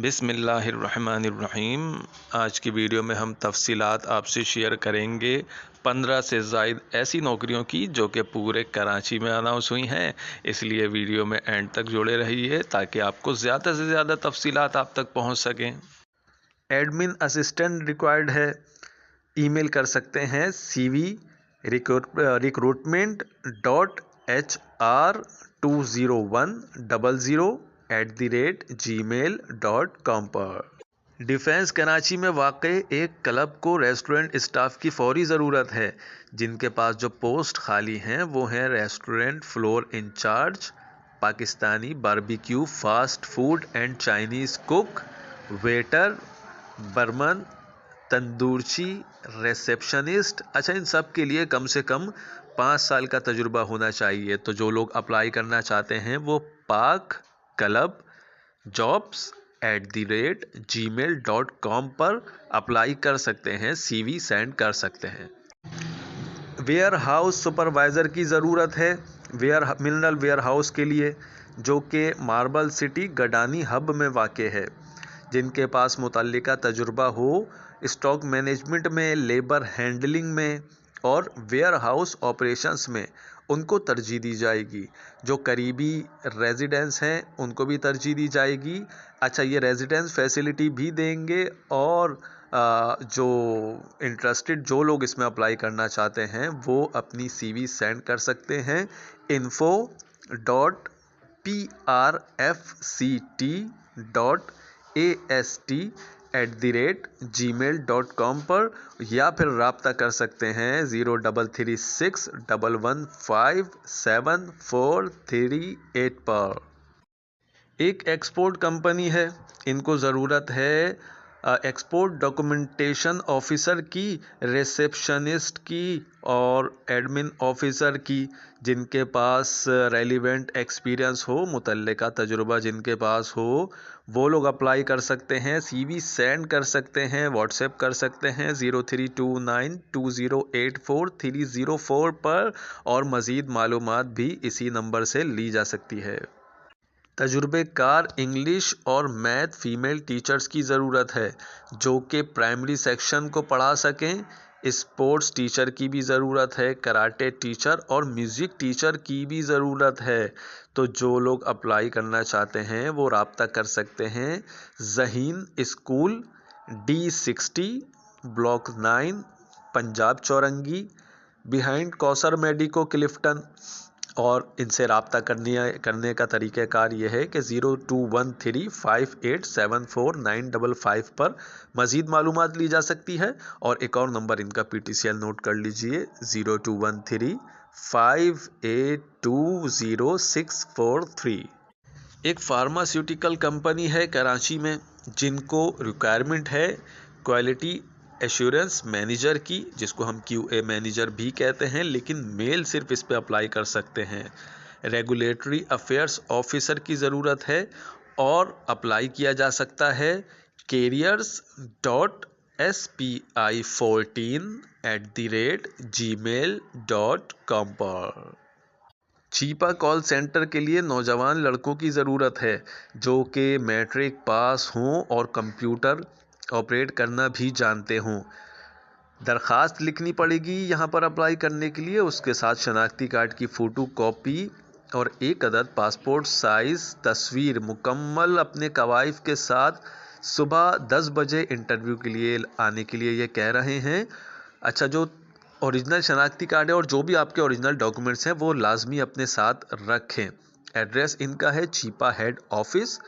बिसमीम आज की वीडियो में हम तफसीलात आपसे शेयर करेंगे। पंद्रह से जायद ऐसी नौकरियों की जो कि पूरे कराची में अनाउंस हुई हैं। इसलिए वीडियो में एंड तक जुड़े रहिए ताकि आपको ज़्यादा से ज़्यादा तफसीलात आप तक पहुँच सकें। एडमिन असिस्टेंट रिक्वायर्ड है। ईमेल कर सकते हैं C V recruitment dot H R two zero one double zero at the rate G mail dot com पर। डिफेंस कराची में वाक़ एक क्लब को रेस्टोरेंट स्टाफ की फौरी ज़रूरत है। जिनके पास जो पोस्ट खाली हैं, वो हैं restaurant floor incharge Pakistani barbecue fast food and Chinese cook waiter barman तंदूरची receptionist अच्छा इन सब के लिए कम से कम पाँच साल का तजुर्बा होना चाहिए। तो जो लोग अप्लाई करना चाहते हैं, वो Pak club jobs at the rate G mail dot com पर अप्लाई कर सकते हैं सीवी सेंड कर सकते हैं। वेयर हाउस सुपरवाइज़र की ज़रूरत है वेयर मिनरल वेयर हाउस के लिए, जो कि मार्बल सिटी गडानी हब में वाक़ है, जिनके पास मुतल तजुर्बा हो स्टॉक मैनेजमेंट में लेबर हैंडलिंग में और वेयर हाउस ऑपरेशंस में। उनको तरजीह दी जाएगी। जो करीबी रेजिडेंस हैं, उनको भी तरजीह दी जाएगी। अच्छा ये रेजिडेंस फैसिलिटी भी देंगे और जो इंटरेस्टेड जो लोग इसमें अप्लाई करना चाहते हैं, वो अपनी सीवी सेंड कर सकते हैं। Info dot P R F C T dot A S T at the rate G mail dot com पर या फिर रबता कर सकते हैं zero double three six double one five seven four three eight पर। एक एक्सपोर्ट कंपनी है, इनको ज़रूरत है एक्सपोर्ट डॉक्यूमेंटेशन ऑफिसर की रिसेप्शनिस्ट की और एडमिन ऑफिसर की, जिनके पास रेलिवेंट एक्सपीरियंस हो मुतल का तजुर्बा जिनके पास हो, वो लोग अप्लाई कर सकते हैं सीवी सेंड कर सकते हैं व्हाट्सएप कर सकते हैं zero three two nine two zero eight four three zero four पर और मज़ीद मालूम भी इसी नंबर से ली जा सकती है। तजुर्बेकार इंग्लिश और मैथ फ़ीमेल टीचर्स की ज़रूरत है, जो कि प्राइमरी सेक्शन को पढ़ा सकें। स्पोर्ट्स टीचर की भी ज़रूरत है, कराटे टीचर और म्यूज़िक टीचर की भी ज़रूरत है। तो जो लोग अप्लाई करना चाहते हैं, वो रबता कर सकते हैं। Zaheen school, D sixty, block nine, Punjab Chowrangi, behind Kausar medico Clifton. और इनसे रबता करने करने का तरीक़ाकार ये है कि zero two one three five eight seven four nine double five पर मज़ीद मालूम ली जा सकती है और एक और नंबर इनका P T C L note कर लीजिए, zero two one three five eight two zero six four three. एक फार्मास्यूटिकल कंपनी है कराची में, जिनको रिक्वायरमेंट है क्वालिटी एश्योरेंस मैनेजर की, जिसको हम क्यू ए मैनेजर भी कहते हैं, लेकिन मेल सिर्फ़ इस पर अप्लाई कर सकते हैं। रेगुलेटरी अफेयर्स ऑफिसर की ज़रूरत है और अप्लाई किया जा सकता है careers dot S P I fourteen at the rate G mail dot com पर। चीपा कॉल सेंटर के लिए नौजवान लड़कों की ज़रूरत है, जो कि मैट्रिक पास हों और कंप्यूटर ऑपरेट करना भी जानते हों। दरख्वास्त लिखनी पड़ेगी यहाँ पर अप्लाई करने के लिए। उसके साथ शनाख्ती कार्ड की फ़ोटो कॉपी और एक अदद पासपोर्ट साइज़, तस्वीर मुकम्मल अपने कवाइफ के साथ सुबह दस बजे इंटरव्यू के लिए आने के लिए ये कह रहे हैं। अच्छा जो ओरिजिनल शनाख्ती कार्ड है और जो भी आपके ओरिजिनल डॉक्यूमेंट्स हैं, वो लाजमी अपने साथ रखें। एड्रेस इनका है Chhipa head office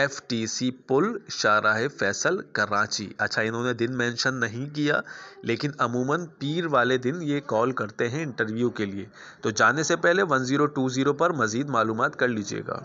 F T C पुल शाहराह फैसल, कराची। अच्छा इन्होंने दिन मेंशन नहीं किया, लेकिन अमूमन पीर वाले दिन ये कॉल करते हैं इंटरव्यू के लिए। तो जाने से पहले वन ज़ीरो टू ज़ीरो पर मज़ीद मालूम कर लीजिएगा।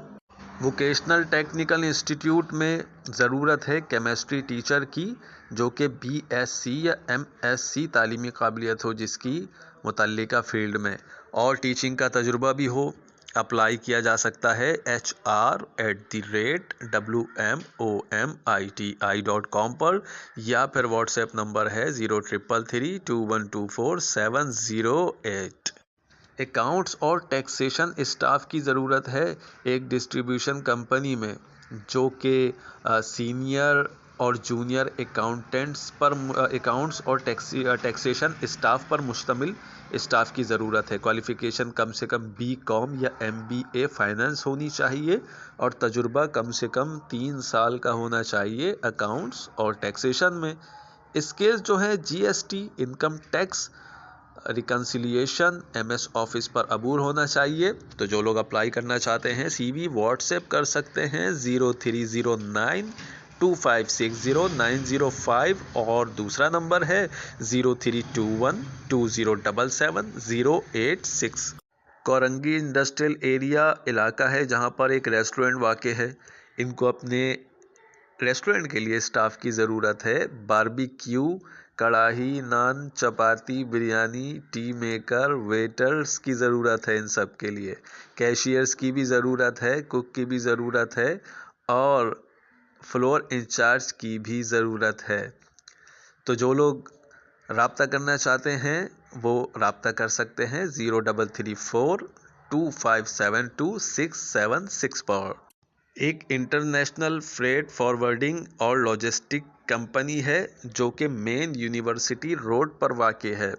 वोकेशनल टेक्निकल इंस्टीट्यूट में ज़रूरत है केमिस्ट्री टीचर की, जो कि बी एस सी या एम एस सी तालीमी काबिलियत हो जिसकी मुतल फ़ील्ड में। और टीचिंग का तजुर्बा भी हो। अप्लाई किया जा सकता है H R at the rate W M O M I T I dot com पर, या फिर व्हाट्सएप नंबर है zero triple three two one two four seven zero eight accounts और टैक्सेशन स्टाफ की ज़रूरत है एक डिस्ट्रीब्यूशन कंपनी में, जो कि सीनियर और जूनियर अकाउंटेंट्स पर अकाउंट्स और टैक्सी टैक्सेशन स्टाफ पर मुश्तमिल स्टाफ की ज़रूरत है। क्वालिफ़िकेशन कम से कम बी कॉम या एम बी ए फाइनेंस होनी चाहिए और तजुर्बा कम से कम तीन साल का होना चाहिए अकाउंट्स और टैक्सेशन में। स्केल्स जो है GST income tax reconciliation MS office पर अबूर होना चाहिए। तो जो लोग अप्लाई करना चाहते हैं सीवी व्हाट्सएप कर सकते हैं zero three zero nine two five six zero nine zero five और दूसरा नंबर है zero three two one two zero double seven zero eight six Korangi industrial area इलाका है जहाँ पर एक रेस्टोरेंट वाक़ है। इनको अपने रेस्टोरेंट के लिए स्टाफ की ज़रूरत है। Barbecue karahi naan, chapati, biryani, tea maker, waiters की ज़रूरत है इन सब के लिए। कैशियर्स की भी ज़रूरत है, कुक की भी ज़रूरत है और फ्लोर इंचार्ज की भी ज़रूरत है। तो जो लोग रबता करना चाहते हैं, वो रबता कर सकते हैं zero double three four two five seven two six seven six पर एक इंटरनेशनल फ्रेट फॉरवर्डिंग और लॉजिस्टिक कंपनी है, जो कि मेन यूनिवर्सिटी रोड पर वाक़ है।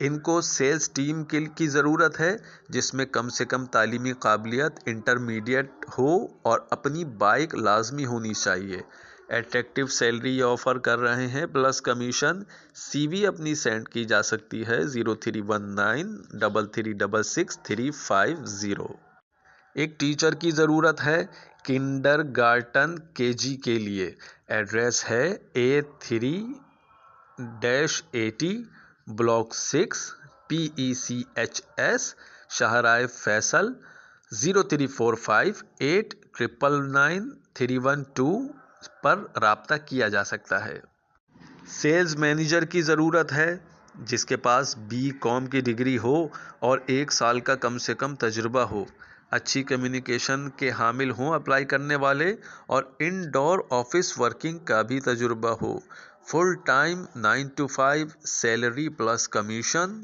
इनको सेल्स टीम के की ज़रूरत है, जिसमें कम से कम तालीमी काबिलियत इंटरमीडिएट हो और अपनी बाइक लाजमी होनी चाहिए। एट्रैक्टिव सैलरी ऑफ़र कर रहे हैं प्लस कमीशन सीवी अपनी सेंड की जा सकती है zero three one nine double three double six three five zero एक टीचर की ज़रूरत है किंडर गार्टन के जी के लिए। एड्रेस है A three dash eighty block six P E C H S Shahrae Faisal, zero three four five eight triple nine three one two पर रबता किया जा सकता है। सेल्स मैनेजर की ज़रूरत है, जिसके पास बी कॉम की डिग्री हो और एक साल का कम से कम तजुर्बा हो। अच्छी कम्युनिकेशन के हामिल हों अप्लाई करने वाले और इनडोर ऑफ़िस वर्किंग का भी तजुर्बा हो। Full time nine two five salary plus commission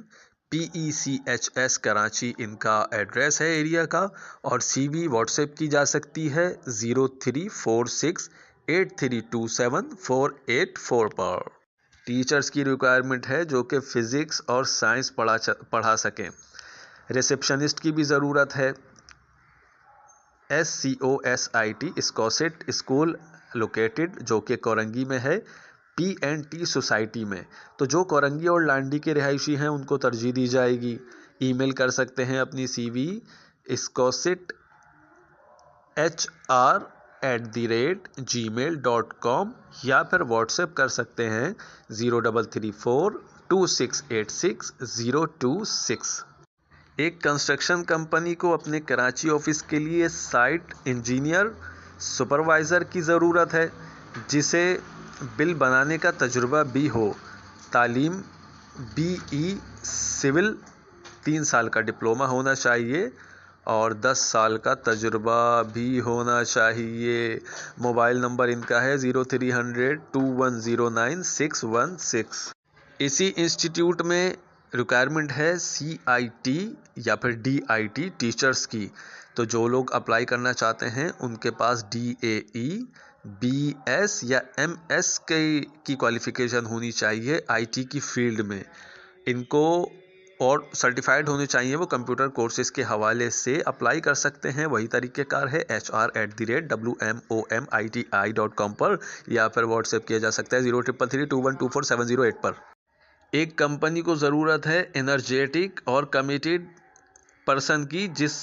P E C H S Karachi इनका एड्रेस है एरिया का, और सी वी व्हाट्सएप की जा सकती है zero three four six eight three two seven four eight four पर। टीचर्स की रिक्वायरमेंट है जो कि फ़िज़िक्स और साइंस पढ़ा पढ़ा सकें। रिसेप्शनिस्ट की भी ज़रूरत है। S C O S I T SCOSIT school located जो कि कोरंगी में है। पी एन टी सोसाइटी में। तो जो कोरंगी और लांडी के रिहायशी हैं, उनको तरजीह दी जाएगी। ईमेल कर सकते हैं अपनी CV SCOSIT H R at the rate Gmail dot com या फिर व्हाट्सएप कर सकते हैं zero double three four two six eight six zero two six एक कंस्ट्रक्शन कंपनी को अपने कराची ऑफ़िस के लिए साइट इंजीनियर सुपरवाइज़र की ज़रूरत है, जिसे बिल बनाने का तजुर्बा भी हो। तालीम बी ई सिविल, तीन साल का डिप्लोमा होना चाहिए और दस साल का तजुर्बा भी होना चाहिए। मोबाइल नंबर इनका है zero three hundred two one zero nine six one six. इसी इंस्टीट्यूट में रिक्वायरमेंट है सी आई टी या फिर डी आई टी टीचर्स की। तो जो लोग अप्लाई करना चाहते हैं, उनके पास D A E B S या एम एस के की क्वालिफ़िकेशन होनी चाहिए आई टी की फ़ील्ड में। इनको और सर्टिफाइड होने चाहिए, वो कंप्यूटर कोर्सेज के हवाले से अप्लाई कर सकते हैं। वही तरीक़ेकार है H R at the rate W M O M I T I dot com पर, या फिर व्हाट्सएप किया जा सकता है zero triple three two one two four seven zero eight पर। एक कंपनी को ज़रूरत है एनर्जेटिक और कमिटेड पर्सन की जिस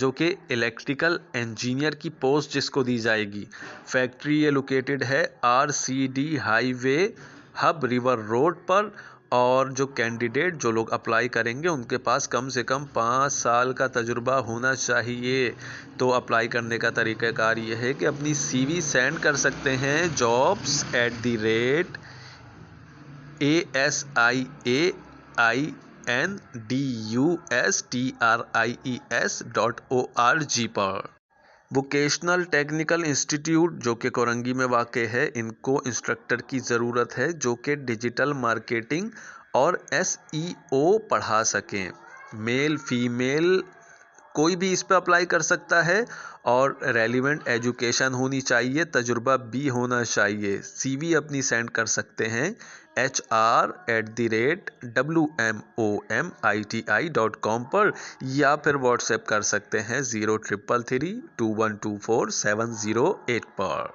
जो कि इलेक्ट्रिकल इंजीनियर की पोस्ट जिसको दी जाएगी। फैक्ट्री ये लोकेटेड है R C D highway, Hub river road पर, और जो कैंडिडेट जो लोग अप्लाई करेंगे, उनके पास कम से कम पाँच साल का तजुर्बा होना चाहिए। तो अप्लाई करने का तरीक़ाकार ये है कि अपनी सीवी सेंड कर सकते हैं jobs at the rate A S I A I N D U S T R I E S dot O R G पर। वोकेशनल टेक्निकल इंस्टीट्यूट जो कि कोरंगी में वाक़ है, इनको इंस्ट्रक्टर की ज़रूरत है, जो कि डिजिटल मार्केटिंग और एस ई ओ पढ़ा सकें। मेल फीमेल कोई भी इस पर अप्लाई कर सकता है और रेलिवेंट एजुकेशन होनी चाहिए, तजुर्बा भी होना चाहिए। सीवी अपनी सेंड कर सकते हैं। H R at the rate W M O M I T I dot com पर या फिर व्हाट्सएप कर सकते हैं zero triple three two one two four seven zero eight पर।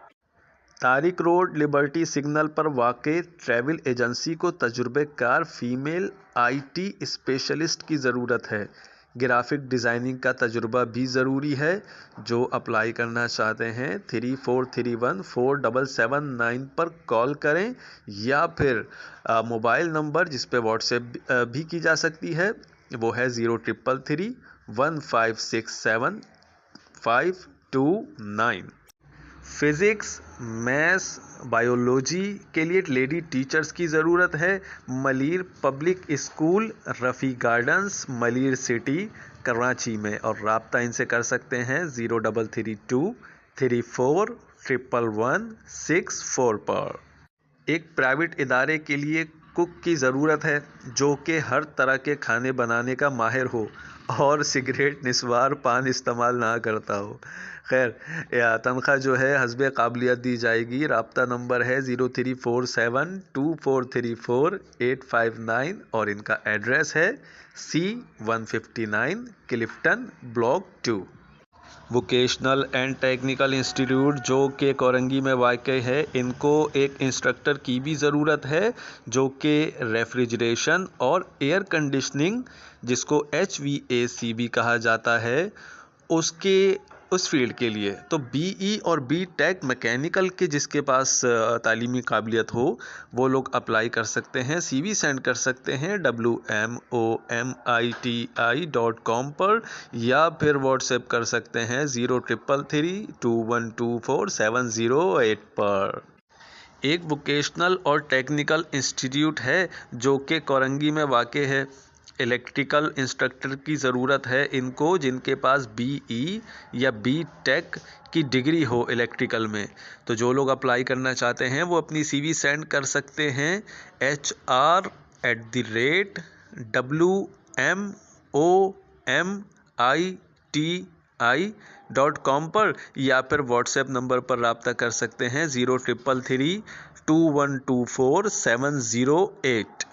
तारिक रोड लिबर्टी सिग्नल पर वाक़ ट्रैवल एजेंसी को तजुर्बेकार फ़ीमेल आईटी स्पेशलिस्ट की ज़रूरत है। ग्राफिक डिज़ाइनिंग का तजुर्बा भी ज़रूरी है, जो अप्लाई करना चाहते हैं, three four three one four double seven nine पर कॉल करें, या फिर मोबाइल नंबर जिस पर व्हाट्सएप भी की जा सकती है, वो है zero triple three one five six seven five two nine. Physics, maths biology के लिए लेडी टीचर्स की ज़रूरत है। Malir public school, Rafi gardens, Malir city, Karachi में। और रबता इनसे कर सकते हैं zero double three two, three four, triple one, six four पर। एक प्राइवेट इदारे के लिए कुक की ज़रूरत है, जो कि हर तरह के खाने बनाने का माहिर हो और सिगरेट निस्वार पान इस्तेमाल ना करता हो। खैर या तनख्वाह जो है, हसब काबिलियत दी जाएगी। रबता नंबर है zero three four seven two four three four eight five nine और इनका एड्रेस है C one fifty nine Clifton block two. Vocational and technical institute जो कि कोरंगी में वाक़ है। इनको एक इंस्ट्रक्टर की भी ज़रूरत है, जो कि रेफ्रिजरेशन और एयर कंडीशनिंग जिसको एच वी ए सी भी कहा जाता है, उसके उस फ़ील्ड के लिए। तो बीई e और बी टेक मैकेनिकल के जिसके पास तालीमी काबिलियत हो, वो लोग अप्लाई कर सकते हैं सीवी सेंड कर सकते हैं W M O M I T I dot com पर, या फिर व्हाट्सएप कर सकते हैं zero triple three two one two four seven zero eight पर। एक वोकेशनल और टेक्निकल इंस्टीट्यूट है, जो कि कोरंगी में वाक़ है। इलेक्ट्रिकल इंस्ट्रक्टर की ज़रूरत है इनको, जिनके पास बीई या बी टेक की डिग्री हो इलेक्ट्रिकल में। तो जो लोग अप्लाई करना चाहते हैं, वो अपनी सीवी सेंड कर सकते हैं H R at the rate W M O M I T I dot com पर, या फिर व्हाट्सएप नंबर पर रबता कर सकते हैं zero triple three two one two four seven zero eight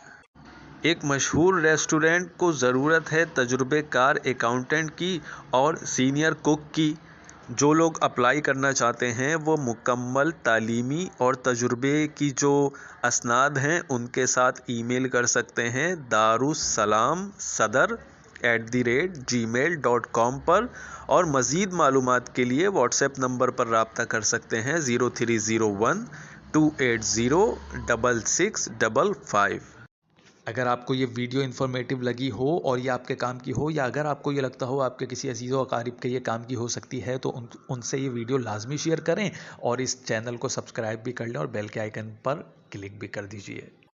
एक मशहूर रेस्टोरेंट को ज़रूरत है तजुर्बेकार अकाउंटेंट की और सीनियर कुक की। जो लोग अप्लाई करना चाहते हैं, वो मुकम्मल, तालीमी और तजुर्बे की जो असनाद हैं, उनके साथ ईमेल कर सकते हैं Darussalam Saddar at the rate Gmail dot com पर और मज़ीद मालूम के लिए व्हाट्सएप नंबर पर रबता कर सकते हैं zero three zero one two eight zero double six double five. अगर आपको ये वीडियो इन्फॉर्मेटिव लगी हो और ये आपके काम की हो, या अगर आपको ये लगता हो आपके किसी अज़ीज़ वकारीब के ये काम की हो सकती है तो उन, उनसे ये वीडियो लाजमी शेयर करें और इस चैनल को सब्सक्राइब भी कर लें और बेल के आइकन पर क्लिक भी कर दीजिए।